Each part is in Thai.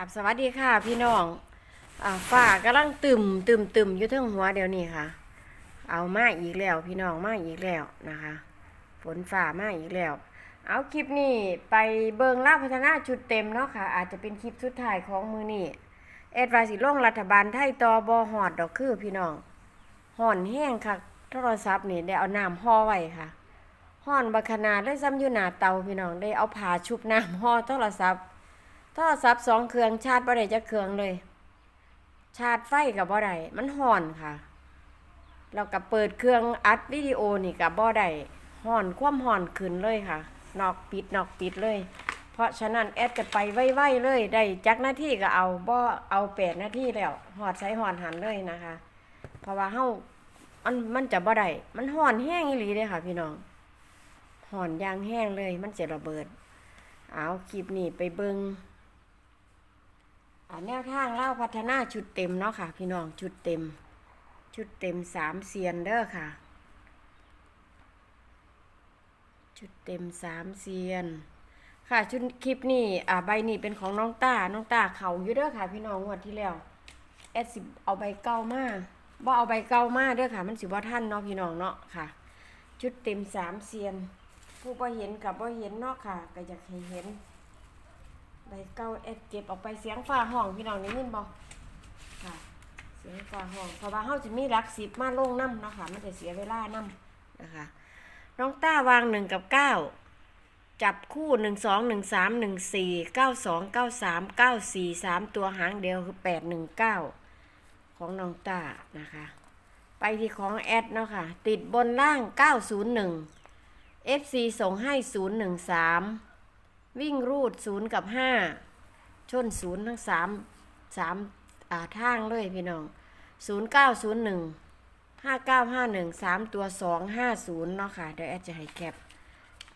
ครับสวัสดีค่ะ พี่น้องอ่าฝ้ากำลังตึมตึมตึมอยู่เทั้งหัวเดี๋ยวนี้ค่ะ เอามาอีกแล้ว พี่น้องมาอีกแล้วนะคะ ฝนฝ่ามาอีกแล้ว เอาคลิปนี้ไปเบิงล่าพัฒนาชุดเต็มเนาะค่ะ อาจจะเป็นคลิปสุดท้ายของมือนี้เอ็ดวาสิลงรัฐบาลไทยตอบอหอดดอกคือพี่น้องห่อนแห้งค่ะ โทรศัพท์นี่ได้เอาน้ำห่อไว้ค่ะห่อนบักขนาดได้ซ้ำอยู่หนาเตาพี่น้องได้เอาผ้าชุบน้ำห่อโทรศัพท์ โทรศัพท์สองเครื่องชาร์จบ่ได้จะเครื่องเลย ชาร์จไฟกับบ่ได้มันห่อนค่ะเรากับเปิดเครื่องอัดวิดีโอนี่กับบ่ได้ห่อนคว่ำห่อนขึ้นเลยค่ะ นอกปิดนอกปิดเลย เพราะฉะนั้นแอดจะไปไวๆเลย ได้จักหน้าที่ก็เอาบ่เอาแปดหน้าที่แล้วหอดใช้หอนหันเลยนะคะ เพราะว่าเฮามันมันจะบ่ได้มันห่อนแห้งอีหลีเลยค่ะ พี่น้องห่อนยางแห้งเลย มันจะระเบิด เอาคลิปนี้ไปเบิง แนวทางเล่าพัฒนาชุดเต็มเนาะค่ะ พี่น้องชุดเต็ม ชุดเต็มสามเซียนเด้อค่ะ ชุดเต็มสามเซียน ค่ะชุดคลิปนี้อ่าใบนี้เป็นของน้องต้าน้องตาเขาอยู่เด้อค่ะ พี่น้องงวดที่แล้วแอดสิเอาใบเก่ามาบ่เอาใบเก่ามาเด้อค่ะ มันสิบ่ท่านเนาะพี่น้องเนาะค่ะ ชุดเต็มสามเซียน ผู้บ่เห็นกับบ่เห็นเนาะค่ะก็อยากให้เห็น ใบเก้าเอ็ดเก็บออกไปเสียงฟ้าห้องพี่น้องได้ยินบ่ค่ะ เสียงฟ้าห้องเพราะว่าเฮาสิมีหลักสิบมาลงน้ำเนาะค่ะมันจะเสียเวลาน้ำนะคะ น้องต้าวางหนึ่งกับเก้าจับคู่หนึ่งสองหนึ่งสามหนึ่งสี่เก้าสองเก้าสามเก้าสี่สามตัวหางเดียวคือแปดหนึ่งเก้าของน้องต้านะคะ ไปที่ของแอดเนาะค่ะ ติดบนล่างเก้าศูนย์หนึ่ง FC ส่งให้ศูนย์หนึ่งสาม วิ่งรูดศูนย์กับห้าชนศูนย์ทั้งสามสามอ่าทางเลยพี่น้องศูนย์เก้าศูนย์หนึ่งห้าเก้าห้าหนึ่งสามตัวสองห้าศูนย์เนาะค่ะเดี๋ยวแอดจะให้แคป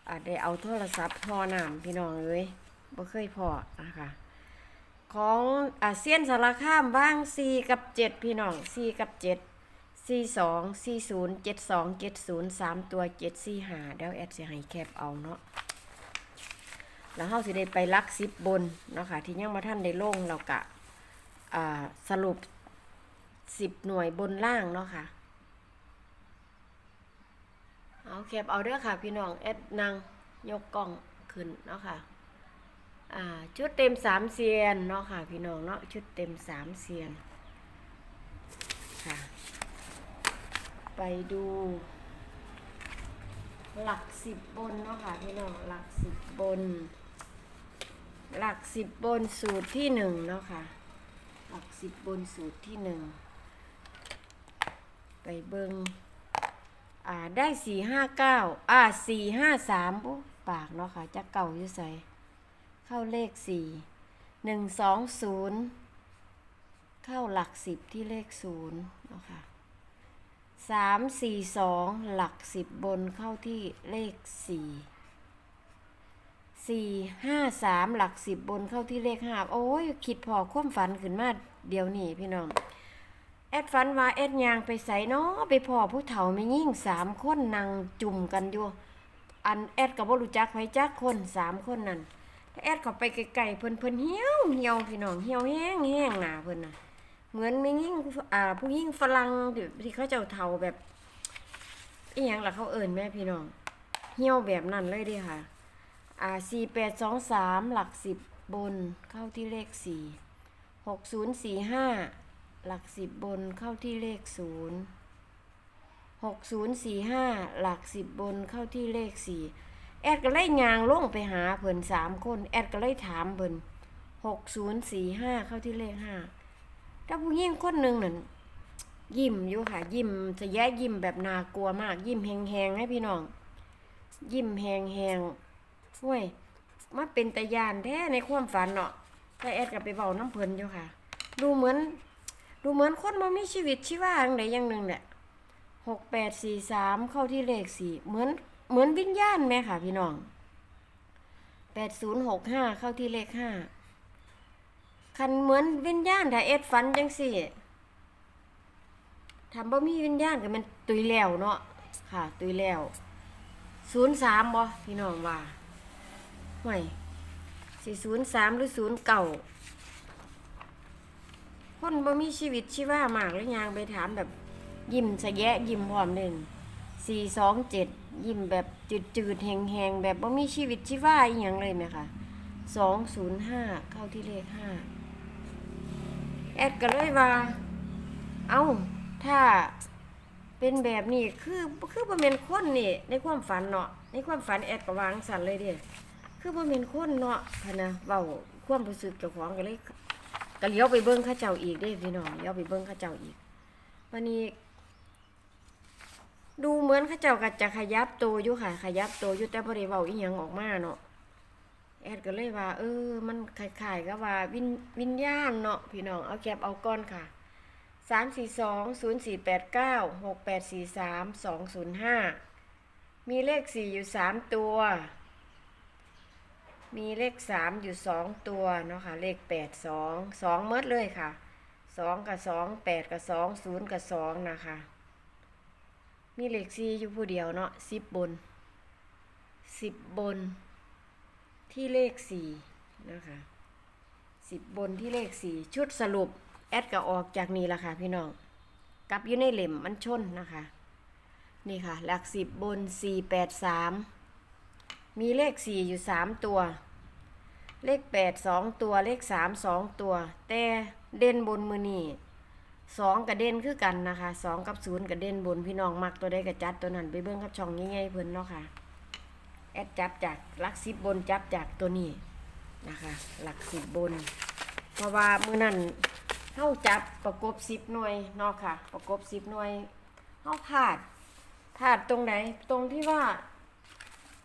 อ่าได้เอาโทรศัพท์พอน้ำพี่น้องเอ้ยบ่เคยพอนะคะของอาเซียนสารคามบ้างสี่กับเจ็ดพี่น้องสี่กับเจ็ดสี่สองสี่ศูนย์เจ็ดสองเจ็ดศูนย์สามตัวเจ็ดสี่หาเดี๋ยวแอดจะให้แคปเอาเนาะ แล้วเฮาสิได้ไปลักซิบบนเนาะค่ะที่ยังมาท่านได้ลงเรากะสรุปสิบหน่วยบนล่างเนาะค่ะเอาแคบเอาเด้อค่ะ พี่น้องเอ็ดนางยกกล้องขึ้นเนาะค่ะอ่าชุดเต็มสามเซียนเนาะค่ะ พี่น้องเนาะชุดเต็มสามเซียนค่ะ ไปดู หลักสิบบนเนาะค่ะ พี่น้องหลักสิบบน หลักสิบบนสูตรที่หนึ่งเนาะค่ะ หลักสิบบนสูตรที่หนึ่งไปเบิงอ่าได้สี่ห้าเก้าอ่าสี่ห้าสามปุ๊ปากเนาะค่ะจะเก่าอยู่ใส่เข้าเลขสี่หนึ่งสองศูนย์เข้าหลักสิบที่เลขศูนย์เนาะค่ะสามสี่สองหลักสิบบนเข้าที่เลขสี่ สี่ห้าสามหลักสิบบนเข้าที่เลขห้าโอ้ยคิดพอความฝันขึ้นมาเดี๋ยวนี้พี่น้อง แอดฝันว่าแอดยางไปใส่เนาะไปพอผู้เฒ่าไม่ยิ่งสามคนนั่งจุ่มกันอยู่ อันแอดกับว่ารู้จักไผจักคนสามคนนั่นแต่แอดเข้าไปไกลๆเพิ่นเพิ่นเหี่ยวเหี่ยวพี่น้องเหี่ยวแห้งแห้งหนาเพิ่นน่ะ เหมือนไม่ยิ่งอ่าผู้ยิ่งฝรั่งที่เขาเจ้าเทาแบบอีหยังล่ะเขาเอิ่นแม่พี่น้อง เหี่ยวแบบนั้นเลยดิค่ะ อ่าสี่แปดสองสามหลักสิบบนเข้าที่เลขสี่หกศูนย์สี่ห้าหลักสิบบนเข้าที่เลขศูนย์หกศูนย์สี่ห้าหลักสิบบนเข้าที่เลขสี่แอดก็เลยยางลงไปหาเพิ่นสามคนแอดก็เลยถามเพิ่นหกศูนย์สี่ห้าเข้าที่เลขห้าถ้าผู้หญิงคนหนึ่งนั่นยิ้มอยู่ค่ะ ยิ้มจะแย่ยิ้มแบบน่ากลัวมาก ยิ้มแหงๆให้พี่น้อง ยิ้มแหงๆ ห้วยมาเป็นตะยานแท้ในความฝันเนาะแต่แอดกับไปเบาน้ำเพลินอยู่ค่ะ ดูเหมือน ดูเหมือนคนมันมีชีวิตชีวาอย่างใดอย่างหนึ่งแหละหกแปดสี่สามเข้าที่เลขสี่เหมือนเหมือนวิญญาณไหมค่ะพี่น้องแปดศูนย์หกห้าเข้าที่เลขห้าคันเหมือนวิญญาณถ้าเอ็ดฝันจังสี่ทำบ่มีวิญญาณก็มันตุยแล้วเนาะค่ะ ตุยแล้วศูนย์สามบ่พี่น้องว่า ห่วยสี่ศูนย์สามหรือศูนย์เก่าคนบ่มีชีวิตชีว่ามากเลยยางไปถามแบบยิ้มสะแยะยิ้มพร้อมเด่นสี่สองเจ็ดยิ้มแบบจืดจืดๆแหงแหงๆแบบบ่มีชีวิตชีว่าอีหยังเลยไหมคะสองศูนย์ห้าเข้าที่เลขห้าแอดก็เลยว่า เอาถ้าเป็นแบบนี้คือคือบ่แม่นคนนี่ในความฝันเนาะในความฝันแอดก็วางสั่นเลยเด้ คือบ่แม่นคนเนาะพะนะเว้าความรู้สึกเจ้าของก็เลยก็เลี้ยวไปเบิ้งข้าเจ้าอีกเด้พี่น้องเลี้ยวไปเบิ้งข้าเจ้าอีกวันนี้ ดูเหมือนข้าเจ้าก็จะขยับตัวอยู่ค่ะ ขยับตัวอยู่แต่บ่ได้เว้าอีหยังออกมาเนาะแอดก็เลยว่า เออ มันคล้ายๆกับว่าวิญวิญญาณเนาะพี่น้องเอาแก็บเอาก้อนค่ะสามสี่สองศูนย์สี่แปดเก้าหกแปดสี่สามสองศูนย์ห้ามีเลขสี่อยู่สามตัว มีเลขสามอยู่สองตัวเนาะค่ะเลขแปดสองสองเมดเลยค่ะสองกับสองแปดกับสองศูนย์กับสองนะคะ มีเลขสี่อยู่ผู้เดียวเนาะสิบบนสิบบนที่เลขสี่นะคะสิบบนที่เลขสี่ชุดสรุป แอดก็ออกจากนี้ละค่ะพี่น้องกลับอยู่ในเหล่มมันชนนะคะ นี่ค่ะ หลักสิบบนสี่แปดสามมีเลขสี่อยู่สามตัว เลขแปดสองตัวเลขสามสองตัว แต่เด่นบนมือนี่สองกับเด่นคือกันนะคะสองกับศูนย์กับเด่นบนพี่น้องมักตัวใดกับจัดตัวนั้นไปเบิ้งกับช่องง่ายๆเพิ่นเนาะค่ะแอดจับจากหลักสิบบนจับจากตัวนี้นะคะ หลักสิบบน เพราะว่ามือนั้นเท่าจับประกบสิบหน่วยเนาะค่ะ ประกบสิบหน่วยเท่าพลาดพลาดตรงไหนตรงที่ว่า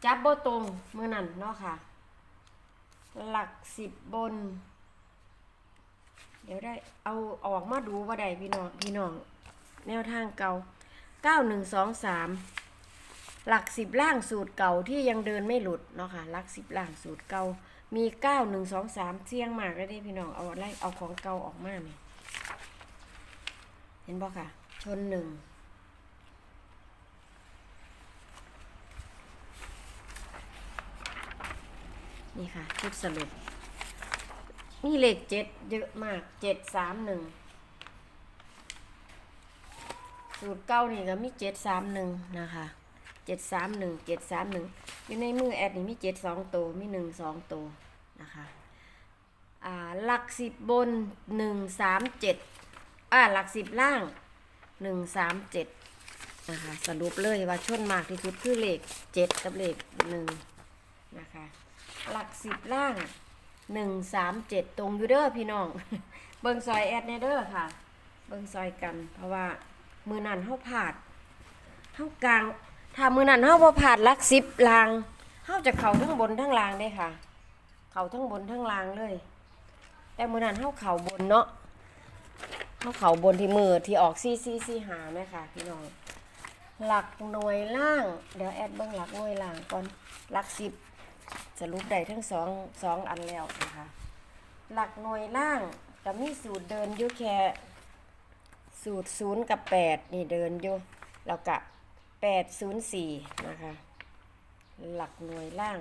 จับบ่ตรงมือนั่นเนาะค่ะ หลักสิบบน เดี๋ยวได้เอาออกมาดูว่าใดพี่น้องพี่น้อง แนวทางเก่าเก้าหนึ่งสองสามหลักสิบล่างสูตรเก่าที่ยังเดินไม่หลุดเนาะค่ะหลักสิบล่างสูตรเก่ามีเก้าหนึ่งสองสามเสี่ยงมากเลยเด้พี่น้องเอาอะไรเอาของเก่าออกมาเนี่ยเห็นบ่ค่ะ ชนหนึ่ง นี่ค่ะชุดสรุปนี่เลขเจ็ดเยอะมากเจ็ดสามหนึ่งสูตรเก้านี่ก็มีเจ็ดสามหนึ่งนะคะเจ็ดสามหนึ่งเจ็ดสามหนึ่งอยู่ในมือแอดนี่มีเจ็ดสองตัวมีหนึ่งสองตัวนะคะอ่าหลักสิบบนหนึ่งสามเจ็ดอ่าหลักสิบล่างหนึ่งสามเจ็ดนะคะสรุปเลยว่าชนมากที่สุดคือเลขเจ็ดกับเลขหนึ่งนะคะ หลักสิบล่างหนึ่งสามเจ็ดตรงอยู่เด้อพี่น้อง เบิงซอยแอดเนเด้อค่ะ เบิงซอยกัน เพราะว่ามือนันเฮาผาดเฮากลาง ถ้ามือนันเฮาบ่ผาดหลักสิบลางเฮาจะเข่าทั้งบนทั้งล่างได้ค่ะ เข่าทั้งบนทั้งล่างเลย แต่มือนันเฮาเข่าบนเนาะเฮาเข่าบนที่มือที่ออกซี่ซี่ซี่หาไหมค่ะพี่น้องหลักหน่วยล่าง เดี๋ยวแอดเบิ่งหลักหน่วยล่างก่อนหลักสิบ สรุปได้ทั้งสองสองอันแล้วนะคะ หลักหน่วยล่างก็มีสูตรเดินอยู่แค่สูตรศูนย์กับแปดนี่เดินอยู่แล้วก็แปดศูนย์สี่นะคะ หลักหน่วยล่าง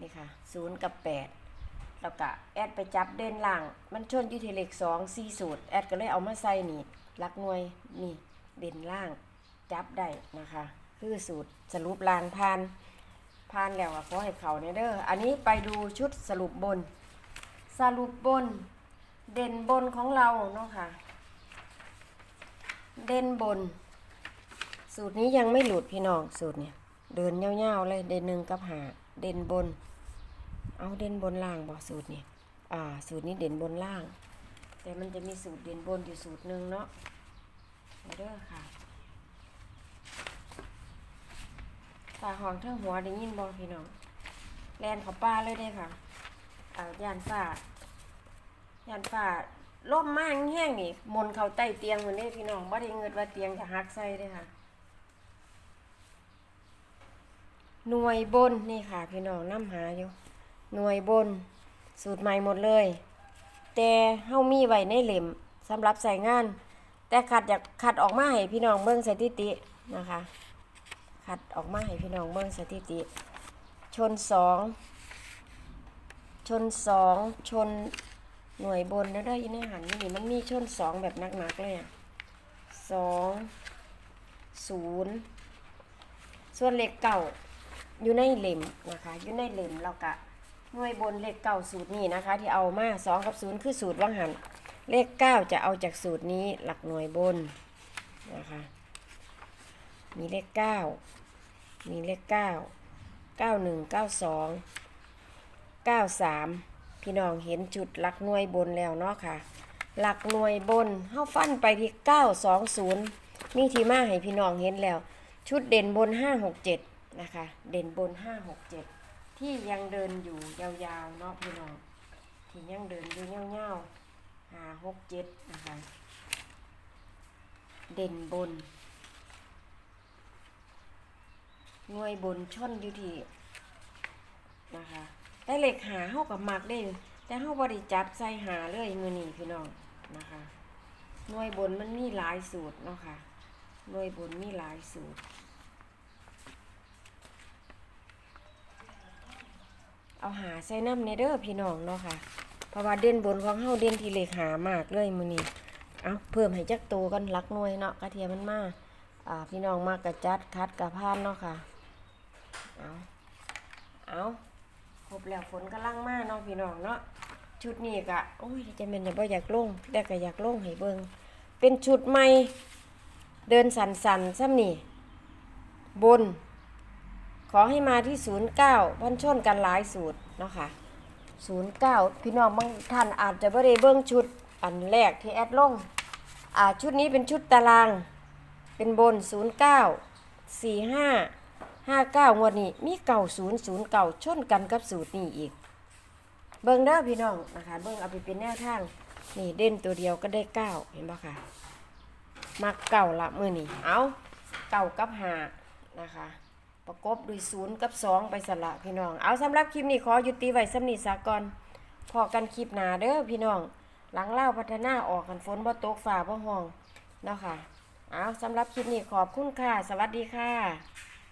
นี่ค่ะศูนย์กับแปดแล้วก็แอดไปจับเด่นล่าง มันชนอยู่ที่เลขสองสี่สูตรแอดก็เลยเอามาใส่นี่หลักหน่วยนี่เด่นล่างจับได้นะคะ คือสูตรสรุปล่างพาน ผ่านแล้วอะขอให้เขาเนี่ยเด้ออันนี้ไปดูชุดสรุปบน สรุปบน เด่นบนของเราเนาะค่ะ เด่นบน สูตรนี้ยังไม่หลุดพี่น้องสูตรเนี่ย เดินเงาๆเลยเด่นหนึ่งกับหาเด่นบน เอาเด่นบนล่างบ่สูตรเนี่ยอ่า สูตรนี้เด่นบนล่าง แต่มันจะมีสูตรเด่นบนอยู่สูตรหนึ่งเนาะเด้อค่ะ ตาหองเทั้งหัวได้ยินบอพี่น้องแลนเขาป้าเลยได้ค่ะอ่ายานฝ้ายานฝ้าล่มมากแห้งนี่มนเขาใต้เตียงเหมือนนี้พี่น้องบ่ได้เงิดว่าเตียงจะหักใส่เด้ค่ะ หน่วยบนนี่ค่ะ พี่น้องน้ำหาอยู่ หน่วยบน สูตรใหม่หมดเลย แต่เฮามีไว้ในเหล่มสำหรับใส่งาน แต่ขัดอยากขัดออกมาให้พี่น้องเบิ่งสถิตินะคะ คัดออกมาให้พี่น้องเบิ่งสถิติ ชนสองชนสองชนหน่วยบนแล้วได้ยินในหันนี่มันมีชนสองแบบหนักๆเลยอะสองศูนย์ส่วนเลขเก่าอยู่ในเหล่มนะคะอยู่ในเหล่มแล้วก็หน่วยบนเลขเก่าสูตรนี้นะคะ ที่เอามาสองกับศูนย์คือสูตรว่างหันเลขเก้าจะเอาจากสูตรนี้หลักหน่วยบนนะคะ มีเลขเก้ามีเลขเก้าเก้าหนึ่งเก้าสองเก้าสามพี่น้องเห็นจุดหลักหน่วยบนแล้วเนาะค่ะ หลักหน่วยบนเข้าฟันไปที่เก้าสองศูนย์มีที่มาให้พี่น้องเห็นแล้ว ชุดเด่นบนห้าหกเจ็ดนะคะ เด่นบนห้าหกเจ็ดที่ยังเดินอยู่ยาวๆเนาะพี่น้อง ที่ยังเดินอยู่เงาวๆห้าหกเจ็ดนะคะ เด่นบน หน่วยบนช่อนอยู่ที่นะคะแต่เหล็กหาเฮากับมักได้แต่เฮาบ่ได้จับใส่หาเลยมื้อนี้พี่น้องนะคะหน่วยบนมันมีหลายสูตรเนาะค่ะหน่วยบนมีหลายสูตร เอาหาใส่น้ำในเด้อพี่น้องเนาะค่ะเพราะว่าเด่นบนของเฮาเด่นที่เหล็กหามากเลยมือนี้เอาเพิ่มให้จักโตวกันหลักหน่วยเนาะกระเทียมมันมาอ่าพี่น้องมากกระจัดคัดกระพานเนาะค่ะ เอาเอาครบแล้วฝนกำลังมาเนาะพี่น้องเนาะชุดนี้กะโอ้ยจะเป็นจะบ่อยากลงแต่ก็อยากลงให้เบิงเป็นชุดใหม่เดินสันสันซ้ำนี่บน ขอให้มาที่ศูนย์เก้าพันชนกันหลายสูตรเนาะค่ะศูนย์เก้าพี่น้องบางท่านอาจจะไม่ได้เบิ้งชุดอันแรกที่แอดลงอ่าชุดนี้เป็นชุดตาราง เป็นบนศูนย์เก้าสี่ห้า ห้าเก้างวดนี้มีเก่าศูนย์ศูนย์เก่าชนกันกับสูตรนี้อีก เบิ้งเด้อพี่น้องนะคะ เบิ้งเอาไปเป็นแนวทาง นี่เด่นตัวเดียวก็ได้เก้าเห็นปะค่ะมักเก่าละมือนี่เอาเก่ากับหานะคะ ประกบด้วยศูนย์กับสองไปสละพี่น้อง เอาสำหรับคลิปนี้ขอยุติไว้สำนีสากอนพอกันคลิปหนาเด้อพี่น้อง หลังเล่าพัฒนาออกกันฝนบ่ตกฝ่าบ่ห้องเนาะค่ะ เอาสำหรับคลิปนี้ขอบคุณค่ะ สวัสดีค่ะ